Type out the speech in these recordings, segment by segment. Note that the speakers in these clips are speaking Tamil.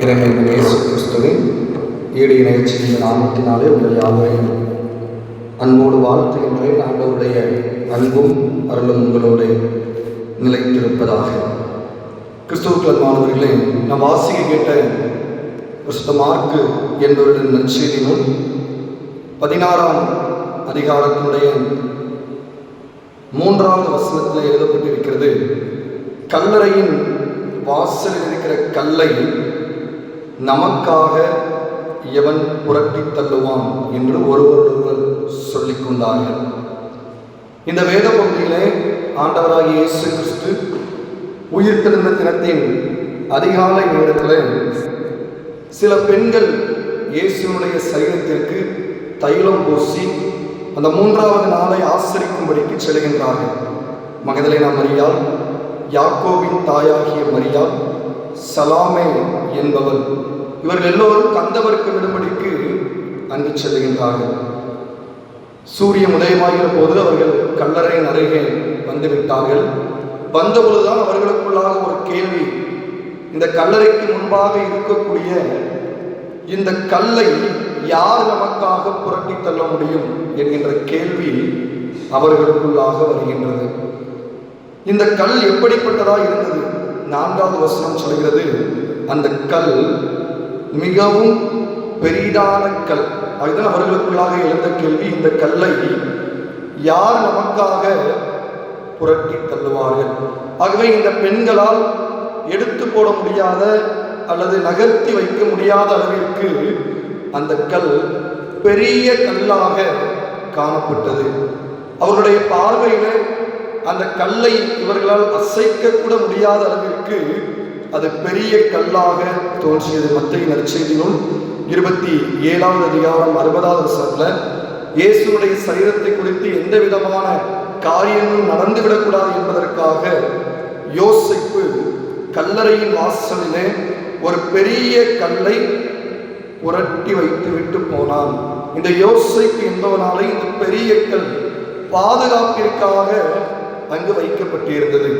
இறைவன் இயேசு கிறிஸ்துவின் ஈடு நாற்பத்தி நாமத்தினாலே உங்கள் யாவரையும் அன்போடு வாழ்த்துகின்றேன் ஆண்டவருடைய அன்பும் அருளும் உங்களோடு நிலைத்திருப்பதாக. கிறிஸ்துவுக்கள் மாணவர்களே நாம் வாசிக்க கேட்ட கிறிஸ்த மார்க்கு என்பவருடைய நற்செய்தி நூல் பதினாறாம் அதிகாரத்தினுடைய மூன்றாவது வசனத்தில் எழுதப்பட்டிருக்கிறது கல்லறையின் வாசலில் இருக்கிற கல்லை நமக்காக எவன் புரட்டி தள்ளுவான் என்று ஒருவருடன் சொல்லிக் கொண்டார்கள் இந்த வேத பகுதியிலே ஆண்டவராகிய இயேசு கிறிஸ்து உயிர்த்தெழுந்த தினத்தின் அதிகாலை நேரத்தில் சில பெண்கள் இயேசுனுடைய சரீரத்திற்கு தைலம் பூசி அந்த மூன்றாவது நாளை ஆசரிக்கும்படிக்கு செல்கின்றார்கள். மகதலேனா மரியாள் யாக்கோவின் தாயாகிய மரியாள் சலாமே என்பவள் இவர்கள் எல்லோரும் கந்தவருக்கு விடுபடிக்கு அங்கு செல்கின்றார்கள் சூரியன் உதயமாகிற போது அவர்கள் கல்லறையின் அருகே வந்துவிட்டார்கள். வந்தபொழுதுதான் அவர்களுக்குள்ளாக ஒரு கேள்வி. இந்த கல்லறைக்கு முன்பாக இருக்கக்கூடிய இந்த கல்லை யார் நமக்காக புரட்டி தள்ள முடியும் என்கின்ற கேள்வி அவர்களுக்குள்ளாக வருகின்றது. இந்த கல் எப்படிப்பட்டதா இருந்தது? நான்காவது வசனம் சொல்கிறது அந்த கல் மிகவும் பெரிதான கல் அதுதான் அவர்களுக்குள்ளாக எழுந்த கேள்வி இந்த கல்லை யார் நமக்காக புரட்டி தள்ளுவார்கள்? ஆகவே இந்த பெண்களால் எடுத்து போட முடியாத அல்லது நகர்த்தி வைக்க முடியாத அளவிற்கு அந்த கல் பெரிய கல்லாக காணப்பட்டது. அவருடைய பார்வையில அந்த கல்லை இவர்களால் அசைக்க கூட முடியாத அளவிற்கு அது பெரிய கல்லாக தோன்றியது. மத்திய நற்செய்தியிலும் இருபத்தி ஏழாவது அதிகாரம் அறுபதாவது வருஷத்துல இயேசுடைய சரீரத்தை குறித்து எந்த விதமான காரியங்களும் நடந்துவிடக்கூடாது என்பதற்காக யோசிப்பு கல்லறையின் வாசலிலே ஒரு பெரிய கல்லை புரட்டி வைத்து விட்டு போனான். இந்த யோசைக்கு என்பவனாலே இந்த பெரிய கல் பாதுகாப்பிற்காக அங்கு வைக்கப்பட்டிருந்தது.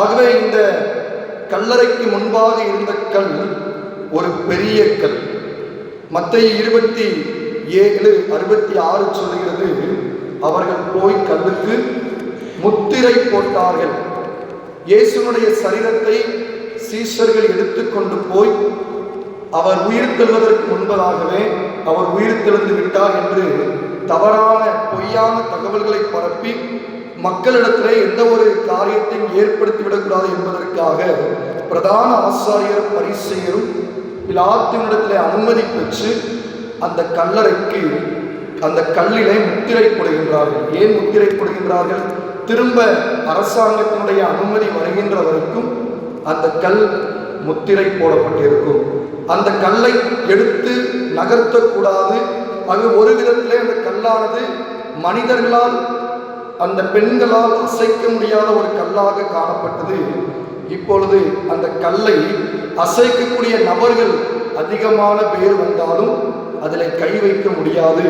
ஆகவே இந்த கல்லறைக்கு முன்பாக இருந்த கல் ஒரு பெரிய கல். மத்திய இருபத்தி ஏழு அறுபத்தி ஆறு சொல்கிறது அவர்கள் போய் கல்லுக்கு முத்திரை போட்டார்கள். இயேசுனுடைய சரீரத்தை சீஷர்கள் எடுத்துக்கொண்டு போய் அவர் உயிர் தெழுவதற்கு முன்பதாகவே அவர் உயிர் தெழுந்து விட்டார் என்று தவறான பொய்யான தகவல்களை பரப்பி மக்களிடத்திலே எந்த ஒரு காரியத்தையும் ஏற்படுத்தி விடக்கூடாது என்பதற்காக பிரதான ஆசாரியர் பரிசெயரும் பிலாத்தினிடத்திலே அனுமதி பெற்று அந்த கல்லறைக்கு அந்த கல்லிலே முத்திரை போடுகின்றார்கள். ஏன் முத்திரை போடுகின்றார்கள்? திரும்ப அரசாங்கத்தினுடைய அனுமதி வருகின்ற வரைக்கும் அந்த கல் முத்திரை போடப்பட்டிருக்கும். அந்த கல்லை எடுத்து நகர்த்தக்கூடாது. அது ஒரு விதத்திலே அந்த கல்லானது மனிதர்களால் அந்த பெண்களால் அசைக்க முடியாத ஒரு கல்லாக காணப்பட்டது. இப்பொழுது அந்த கல்லை அசைக்கக்கூடிய நபர்கள் அதிகமான பேர் வந்தாலும் அதில் கை வைக்க முடியாது.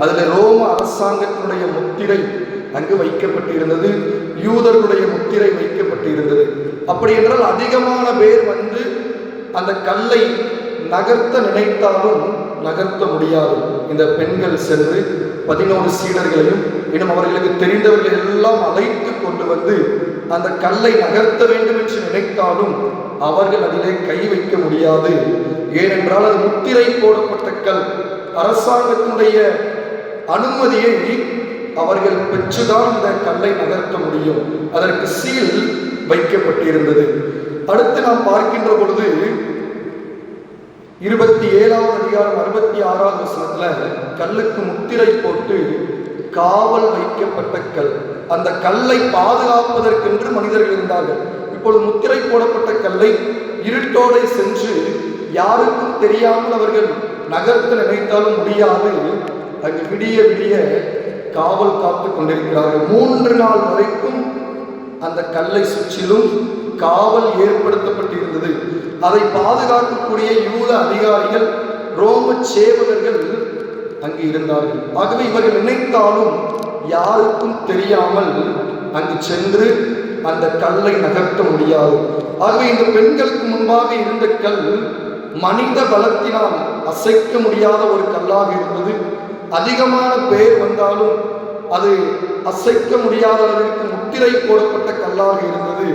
அதில் ரோம அரசாங்கத்தினுடைய முத்திரை அங்கு வைக்கப்பட்டிருந்தது. யூதர்களுடைய முத்திரை வைக்கப்பட்டிருந்தது. அப்படி என்றால் அதிகமான பேர் வந்து அந்த கல்லை நகர்த்த நினைத்தாலும் நகர்த்த முடியாது. இந்த பெண்கள் சென்று பதினோரு சீடர்களையும் இன்னும் அவர்களுக்கு தெரிந்தவர்கள் எல்லாம் அழைத்து கொண்டு வந்து அந்த கல்லை நகர்த்த வேண்டும் என்று நினைத்தாலும் அவர்கள் அதிலே கை வைக்க முடியாது. ஏனென்றால் அது முத்திரை போடப்பட்ட கல். அரசாங்கத்தினுடைய அனுமதியை அவர்கள் பெற்றுதான் இந்த கல்லை நகர்த்த முடியும். அதற்கு சீல் வைக்கப்பட்டிருந்தது. அடுத்து நாம் பார்க்கின்ற பொழுது இருபத்தி ஏழாவது அதிகாரம் அறுபத்தி ஆறாவது வசனத்துல கல்லுக்கு முத்திரை போட்டு காவல் வைக்கப்பட்ட கல். அந்த கல்லை பாதுகாப்பதற்கென்று மனிதர்கள் இருந்தார்கள். இப்பொழுது முத்திரை போடப்பட்ட கல்லை இருட்டோடை சென்று யாருக்கும் தெரியாமல் அவர்கள் நகர்த்த நினைத்தாலும் முடியாது. அங்கு விடிய விடிய காவல் காத்து கொண்டிருக்கிறார்கள். மூன்று நாள் வரைக்கும் அந்த கல்லை சுற்றிலும் காவல் ஏற்படுத்தப்பட்டிருந்தது. அதை பாதுகாக்கக்கூடிய யூத அதிகாரிகள் ரோம சேவகர்கள் அங்கு இருந்தார்கள் ஆகவே இவர்கள் நினைத்தாலும் யாருக்கும் தெரியாமல் அங்கு சென்று அந்த கல்லை நகர்த்த முடியாது. ஆகவே இந்த பெண்களுக்கு முன்பாக இருந்த கல் மனித பலத்தினால் அசைக்க முடியாத ஒரு கல்லாக இருந்தது. அதிகமான பேர் வந்தாலும் அது அசைக்க முடியாத அளவிற்கு முத்திரை போடப்பட்ட கல்லாக இருந்தது.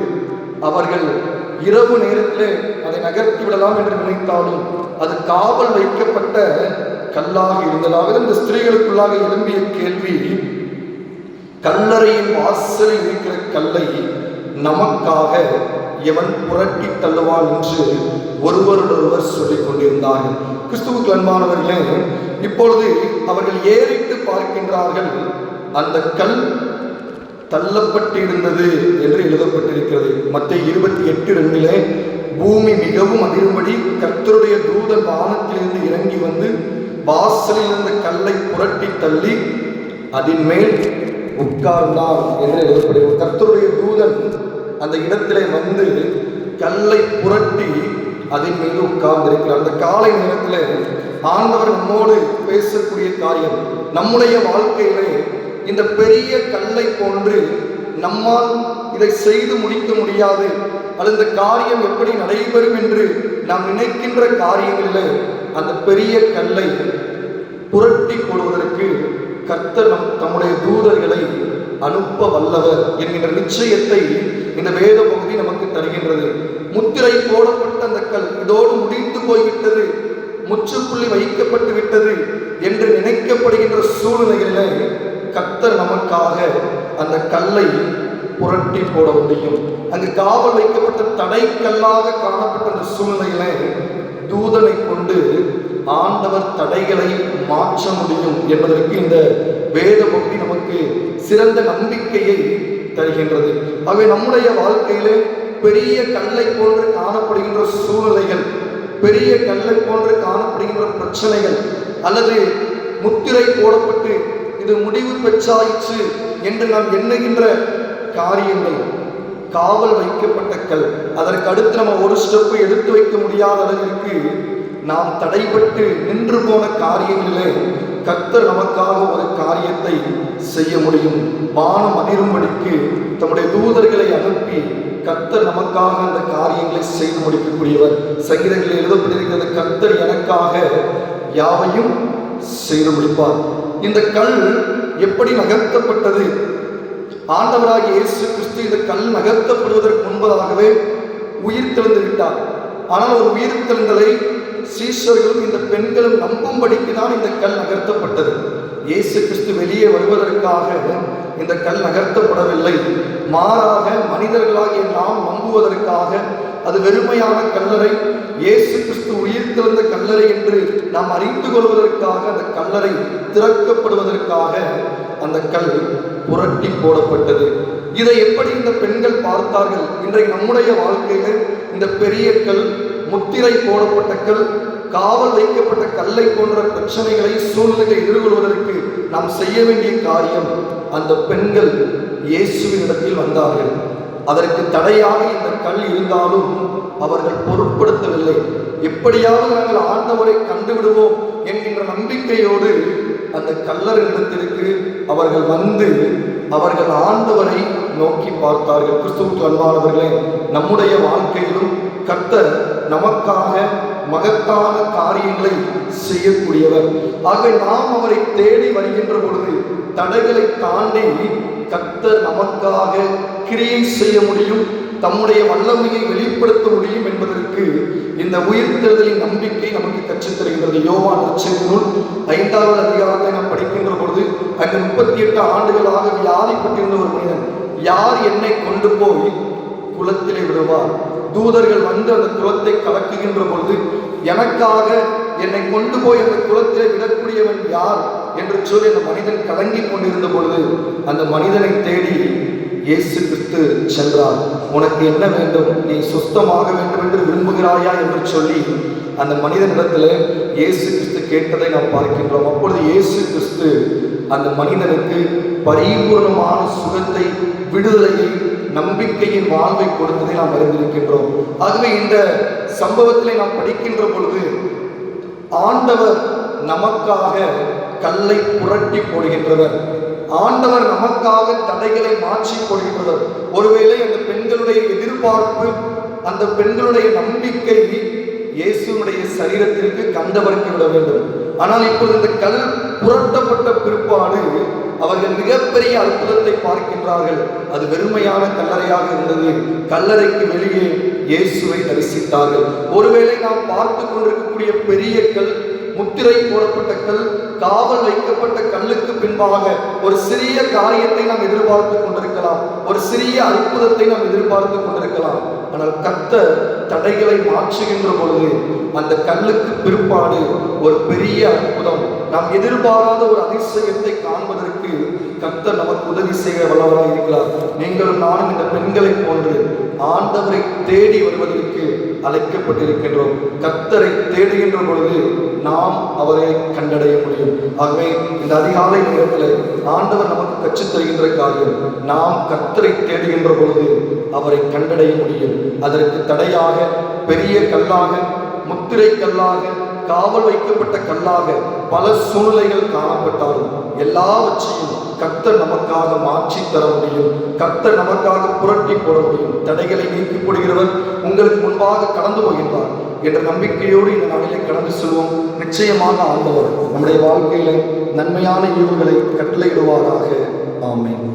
அவர்கள் இரவு நேரத்தில் அதை நகர்த்தி விடலாம் என்று நினைத்தாலும் அது காவல் வைக்கப்பட்ட கல்லாக இருந்ததாக இந்த ஸ்திரீகளுக்குள்ளாக எழும்பிய கேள்வி கல்லறையின் வாசலில் இருக்கிற கல்லை நமக்காக எவன் புரட்டி தள்ளுவான் என்று ஒருவருடொருவர் சொல்லிக் கொண்டிருந்தார்கள். கிறிஸ்துவுக்கு அன்பானவர்களே இப்பொழுது அவர்கள் ஏறிட்டு பார்க்கின்றார்கள். அந்த கல் தள்ளப்பட்டிருந்தது என்று எழுதப்பட்டிருக்கிறது. மற்ற இருபத்தி எட்டு ரெண்டிலே பூமி மிகவும் அதிரும்படி கர்த்தருடைய தூதன் வானத்திலிருந்து இறங்கி வந்து வாசலில் இருந்த கல்லை புரட்டி தள்ளி அதன் மேல் உட்கார்ந்தார் என்று எழுதப்படுகிறது. கர்த்தருடைய தூதன் அந்த இடத்திலே வந்து கல்லை புரட்டி அதன் மீது உட்கார்ந்திருக்கிறார். அந்த காலை நேரத்தில் ஆண்டவர் நம்மோடு பேசக்கூடிய காரியம் நம்முடைய வாழ்க்கையிலே இந்த பெரிய கல்லை போன்று நம்மால் இதை செய்து முடிக்க முடியாது. அல்லது இந்த காரியம் எப்படி நடைபெறும் என்று நாம் நினைக்கின்ற காரியங்களில் அந்த பெரிய கல்லை புரட்டி கொள்வதற்கு கர்த்தர் நம் தம்முடைய தூதர்களை அனுப்ப வல்லவர் என்கின்ற நிச்சயத்தை இந்த வேத பகுதி நமக்கு தருகின்றது. முத்திரை போடப்பட்ட அந்த கல் இதோடு முடிந்து போய்விட்டது முற்றுப்புள்ளி வைக்கப்பட்டு விட்டது என்று நினைக்கப்படுகின்ற சூழ்நிலைகளில் கர்த்தர் நமக்காக அந்த கல்லை புரட்டி போட முடியும். அங்கு காவல் வைக்கப்பட்ட தடைக்கல்லாக காணப்பட்ட அந்த சூழ்நிலையில தூதனை கொண்டு ஆண்டவர் தடைகளை மாற்ற முடியும் என்பதற்கு இந்த வேத பகுதி நமக்கு சிறந்த நம்பிக்கையை தருகின்றது. ஆகவே நம்முடைய வாழ்க்கையிலே பெரிய கல்லை போன்று காணப்படுகின்ற சூழ்நிலைகள் பெரிய கல்லை போன்று காணப்படுகின்ற பிரச்சனைகள் அல்லது முத்திரை போடப்பட்டு இது முடிவு பெற்றாயிற்று என்று நாம் எண்ணுகின்ற காரியங்கள் காவல் வைக்கப்பட்ட கல். அதற்கு அடுத்து நம்ம ஒரு ஸ்டெப்பு எடுத்து வைக்க முடியாத அளவிற்கு நாம் தடைபட்டு நின்று போன காரியங்களிலே கர்த்தர் நமக்காக ஒரு காரியத்தை செய்ய முடியும். வானம் அதிரும்படிக்கு தம்முடைய தூதர்களை அனுப்பி கர்த்தர் நமக்காக அந்த காரியங்களை செய்து முடிக்கக்கூடியவர். சங்கீதங்களில் எழுதப்பட்டிருக்கிறது கர்த்தர் எனக்காக யாவையும் செய்து முடிப்பார். இந்த கல் எப்படி நகர்த்தப்பட்டது? ஆண்டவராகிய இயேசு கிறிஸ்து இந்த கல் நகர்த்தப்படுவதற்கு முன்பதாகவே உயிர் தெழுந்து விட்டார். ஆனால் ஒரு உயிர் தெழுந்தலை சீஷர்களும் இந்த பெண்களும் நம்பும்படிக்கு தான் இந்த கல் நகர்த்தப்பட்டது. இயேசு கிறிஸ்து வெளியே வருவதற்காக இந்த கல் நகர்த்தப்படவில்லை. மாறாக மனிதர்களாகிய நாம் நம்புவதற்காக அது வெறுமையான கல்லறை இயேசு கிறிஸ்து உயிர் திறந்த கல்லறை என்று நாம் அறிந்து கொள்வதற்காக அந்த கல்லறை திறக்கப்படுவதற்காக அந்த கல் புரட்டி போடப்பட்டது. இதை எப்படி இந்த பெண்கள் பார்த்தார்கள்? இன்றைக்கு நம்முடைய வாழ்க்கையில இந்த பெரிய கல் முத்திரை போடப்பட்ட கல் காவல் வைக்கப்பட்ட கல்லை போன்ற பிரச்சனைகளை சூழ்நிலையை எதிர்கொள்வதற்கு நாம் செய்ய வேண்டிய காரியம் அந்த பெண்கள் இயேசுவின் இடத்தில் வந்தார்கள். அதற்கு தடையாக இந்த கல் இருந்தாலும் அவர்கள் பொருட்படுத்தவில்லை. எப்படியாவது நாங்கள் ஆண்டவரை கண்டுவிடுவோம் என்கின்ற நம்பிக்கையோடு அந்த கல்லறிடத்திற்கு அவர்கள் வந்து அவர்கள் ஆண்டவரை நோக்கி பார்த்தார்கள். கிறிஸ்துவுக்கு அன்பானவர்களே நம்முடைய வாழ்க்கையிலும் கர்த்தர் நமக்காக மகத்தான காரியங்களை செய்யக்கூடியவர். ஆகவே நாம் அவரை தேடி வருகின்ற பொழுது தடைகளை தாண்டி கர்த்தர் நமக்காக கிரியை செய்ய முடியும் தம்முடைய வல்லமையை வெளிப்படுத்த முடியும் என்பதற்கு இந்த உயிர்த்தெழுதலின் நம்பிக்கை நமக்கு கற்றுத் தருகின்றது யோவான் நற்செய்தி நூல் ஐந்தாவது அதிகாரத்தை நாம் படிக்கின்ற பொழுது அங்கு முப்பத்தி எட்டு ஆண்டுகளாக வியாதிப்பட்டிருந்த ஒரு மனிதன் யார் என்னை கொண்டு போய் குளத்திலே விடுவார்? தூதர்கள் வந்து அந்த குளத்தை கலக்குகின்ற பொழுது எனக்காக என்னை கொண்டு போய் அந்த குளத்திலே விடக்கூடியவன் யார்? என்று சொல்லி அந்த மனிதன் கலங்கிக் கொண்டிருந்த பொழுது அந்த மனிதனை தேடி இயேசு கிறிஸ்து சென்றார். உனக்கு என்ன வேண்டும்? நீ சுத்தமாக வேண்டும் என்று விரும்புகிறாயா என்று சொல்லி அந்த மனிதனிடத்தில் இயேசு கிறிஸ்து கேட்டதை நாம் பார்க்கின்றோம். அப்பொழுது இயேசு கிறிஸ்து அந்த மனிதனுக்கு பரிபூர்ணமான சுகத்தை விடுதலையை நம்பிக்கையின் வாழ்வை கொடுத்ததை நாம் அறிந்திருக்கின்றோம். ஆகவே இந்த சம்பவத்திலே நாம் படிக்கின்ற பொழுது ஆண்டவர் நமக்காக கல்லை புரட்டி போடுகின்றவர். ஆண்டவர் நமக்காக தடைகளை மாற்றி கொள்கின்றவர். ஒருவேளை அந்த பெண்களுடைய எதிர்பார்ப்பு அந்த பெண்களுடைய நம்பிக்கை இயேசுனுடைய சரீரத்திற்கு கண்டவருக்கு விட வேண்டும். ஆனால் இப்போது இந்த கல் புரட்டப்பட்ட பிற்பாடு அவர்கள் மிகப்பெரிய அற்புதத்தை பார்க்கின்றார்கள். அது வெறுமையான கல்லறையாக இருந்தது. கல்லறைக்கு வெளியே இயேசுவை தரிசித்தார்கள். ஒருவேளை நாம் பார்த்து கொண்டிருக்கக்கூடிய பெரிய கல் முத்திரை போடப்பட்ட கல் காவல் வைக்கப்பட்ட கல்லுக்கு பின்பாக ஒரு சிறிய காரியத்தை நாம் எதிர்பார்த்து கொண்டிருக்கலாம். ஒரு சிறிய அற்புதத்தை நாம் எதிர்பார்த்து கொண்டிருக்கலாம். ஆனால் கத்த தடைகளை மாற்றுகின்ற பொழுது அந்த கல்லுக்கு பிற்பாடு ஒரு பெரிய அற்புதம். நாம் எதிர்பாராத ஒரு அதிசயத்தை காண்பதற்கு கர்த்தர் நமக்கு உதவி செய்ய வல்லவராக இருக்கிறார். நீங்களும் நானும் இந்த பெண்களை போன்று ஆண்டவரை தேடி வருவதற்கு அழைக்கப்பட்டிருக்கின்றோம். கர்த்தரை தேடுகின்ற பொழுது நாம் அவரை கண்டடைய முடியும். ஆகவே இந்த அதிகாலை நேரத்தில் ஆண்டவர் நமக்கு கற்றுத் தருகின்ற காரியம் நாம் கர்த்தரை தேடுகின்ற பொழுது அவரை கண்டடைய முடியும். அதற்கு தடையாக பெரிய கல்லாக முத்திரை கல்லாக காவல் வைக்கப்பட்ட கல்லாக பல சூழ்நிலைகள் காணப்பட்டாலும் எல்லாவற்றையும் கத்தர் நமக்காக மாற்றி தர முடியும். கத்தர் நமக்காக புரட்டி போட முடியும். தடைகளை நீக்கி போடுகிறவர் உங்களுக்கு முன்பாக கடந்து போகின்றார் என்ற நம்பிக்கையோடு இந்த நாளிலே கடந்து செல்வோம். நிச்சயமாக ஆண்டவர் நம்முடைய வாழ்க்கையில நன்மையான ஈவுகளை கட்டளையிடுவாராக. ஆமேன்.